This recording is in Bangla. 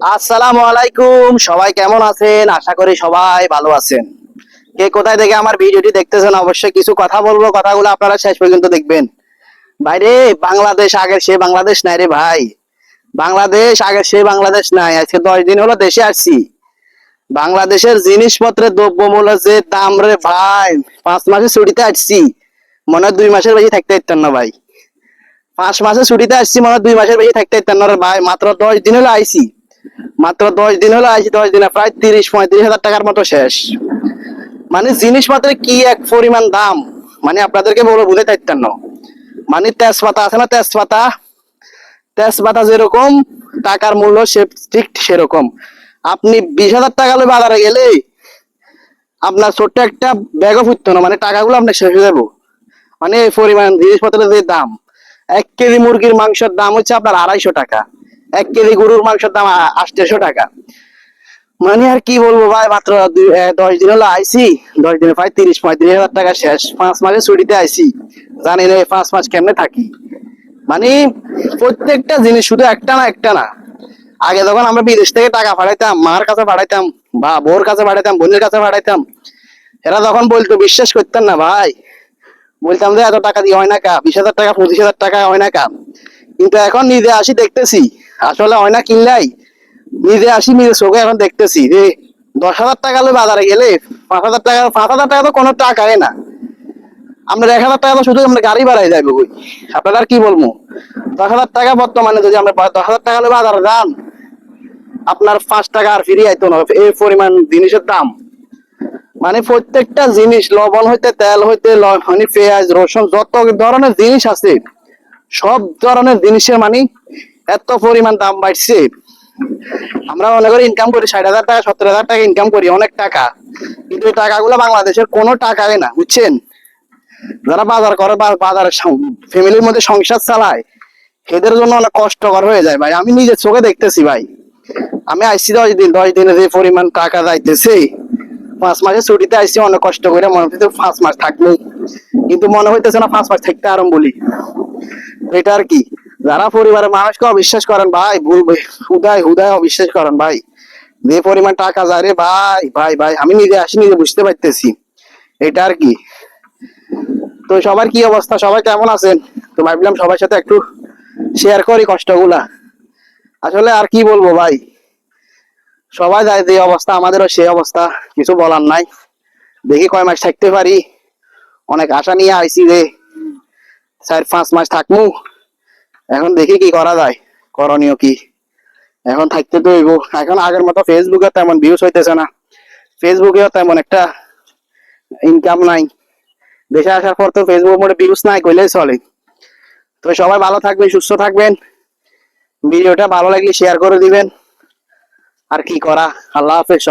আসসালামু আলাইকুম, সবাই কেমন আছেন? আশা করি সবাই ভালো আছেন। কে কোথায় আমার ভিডিওটি দেখতেছেন, অবশ্যই কিছু কথা বলব, কথাগুলো আপনারা শেষ পর্যন্ত দেখবেন। বাংলাদেশ আগের সে বাংলাদেশ নাই রে ভাই। বাংলাদেশ আগের সে বাংলাদেশ নাই, আজকে দশ দিন হলো দেশে আসছি। বাংলাদেশের জিনিসপত্রের দ্রব্যমূল্য যে দাম রে ভাই, পাঁচ মাসের ছুটিতে আসছি। মনে হয় দুই মাসের বেশি থাকতে পারতেন না ভাই। পাঁচ মাসে ছুটিতে আসছি, মনে হয় দুই মাসের বেশি থাকতে পারতেন না ভাই, মাত্র দশ দিন হলো আইছি। মাত্র দশ দিন হলো আইছি দশ দিনে প্রায় তিরিশ পঁয়ত্রিশ হাজার টাকার মতো শেষ। মানে জিনিসপত্রের কি এক পরিমাণ দাম? মানে আপনাদেরকে বলে বুঝে থাকতেন না। মানে তেজপাতা আছে না, তেজপাতা? তেজপাতা যেরকম, টাকার মূল্য সে ঠিক সেরকম। আপনি বিশ হাজার টাকা বাজারে গেলে আপনার ছোট্ট একটা ব্যাগও ফুটতো না মানে টাকাগুলো আপনার শেষ হয়ে যাব মানে এই পরিমাণ জিনিসপত্রের যে দাম, এক কেজি মুরগির মাংসের দাম হচ্ছে আপনার আড়াইশো টাকা। এক কেজি গরুর মাংসের দাম আটশো টাকা। মানে আর কি বলব ভাই, মাত্র দশ দিন হলো আইসি দশ দিনে প্রায় তিরিশ, পঁয়ত্রিশ হাজার টাকা শেষ। পাঁচ মাসের ছুটিতে আইসি জানি না পাঁচ মাস কেমনে থাকি। মানে প্রত্যেকটা জিনিস শুধু একটা না একটা না। আগে যখন আমরা বিদেশ থেকে টাকা পাঠাইতাম, মার কাছে পাঠাইতাম বা বোর কাছে পাঠাইতাম, বোনের কাছে পাঠাইতাম, এরা তখন বলতো, বিশ্বাস করতেন না, ভাই। বলতাম যে এত টাকা দিয়ে হয় না কা? বিশ হাজার টাকা, পঁচিশ হাজার টাকা হয় না কা? কিন্তু এখন নিজে আসি দেখতেছি। আসলে হয় না কিনলাই? নিজে আসি, নিজে চোখে এখন দেখতেছি যে দশ হাজার টাকা হলে বাজারে গেলে পাঁচ হাজার টাকা, পাঁচ হাজার টাকা তো কোনো টাকাই না। আপনার এক হাজার টাকা তো শুধু আমরা গাড়ি ভাড়াই যাবে কই? আপনার কি বলব? দশ হাজার টাকা বর্তমানে যদি আমরা দশ হাজার টাকা হলে বাজারে যান, আপনার পাঁচ টাকা আর ফিরিয়ে আইতো না। এই পরিমাণ জিনিসের দাম। মানে প্রত্যেকটা জিনিস, লবণ হইতে তেল হইতে ল- মানে পেঁয়াজ, রসুন, যত ধরনের জিনিস আছে, সব ধরনের জিনিসের মানে এত পরিমাণ দাম বাড়ছে। আমরা মনে করি ইনকাম করি, ষাট হাজার টাকা, সত্তর হাজার টাকা ইনকাম করি, অনেক টাকা। কিন্তু এই টাকাগুলো বাংলাদেশের কোনো টাকাই না, বুঝছেন? যারা বাজার করে বা বাজারের ফ্যামিলির মধ্যে সংসার চালায়, এদের জন্য অনেক কষ্টকর হয়ে যায় ভাই। আমি নিজের চোখে দেখতেছি ভাই। আমি আইসি দশ দিন, দশ দিনে যে পরিমাণ টাকা যাইতেছে, পাঁচ মাসের ছুটিতে আইসি অনেক কষ্ট করে মনে হচ্ছে পাঁচ মাস থাকব কিন্তু মনে হইতেছে না পাঁচ মাস থাকতে আরম্ভ বলি এটা আর কি? যারা পরিবারের মানুষকে অবিশ্বাস করেন ভাই, ভুল হুদায় হুদায় অবিশ্বাস করেন ভাই। যে পরিমাণ টাকা যায় রে ভাই ভাই ভাই, আমি নিজে আসি, নিজে বুঝতে পারতেছি। এটা আর কি। তো সবার কি অবস্থা? সবাই কেমন আছেন? তো ভাবলাম সবার সাথে একটু শেয়ার করি কষ্টগুলা। আসলে আর কি বলব ভাই? সবাই যায় যে অবস্থা, আমাদেরও সেই অবস্থা, কিছু বলার নাই। দেখি কয় মাস থাকতে পারি। অনেক আশা নিয়ে আইছি যে চার, পাঁচ মাস থাকব। এখন দেখি কি করা যায়, করণীয় কি? এখন থাকতে তো এখন আগের মতো ফেসবুকে তেমন ভিউজ হইতেছে না। ফেসবুকেও তেমন একটা ইনকাম নাই। দেশে আসার পর তো ফেসবুক মোড়ে ভিউজ নাই কইলেই চলে। তো সবাই ভালো থাকবেন, সুস্থ থাকবেন। ভিডিওটা ভালো লাগলে শেয়ার করে দিবেন। আর কি করা? আল্লাহ হাফেজ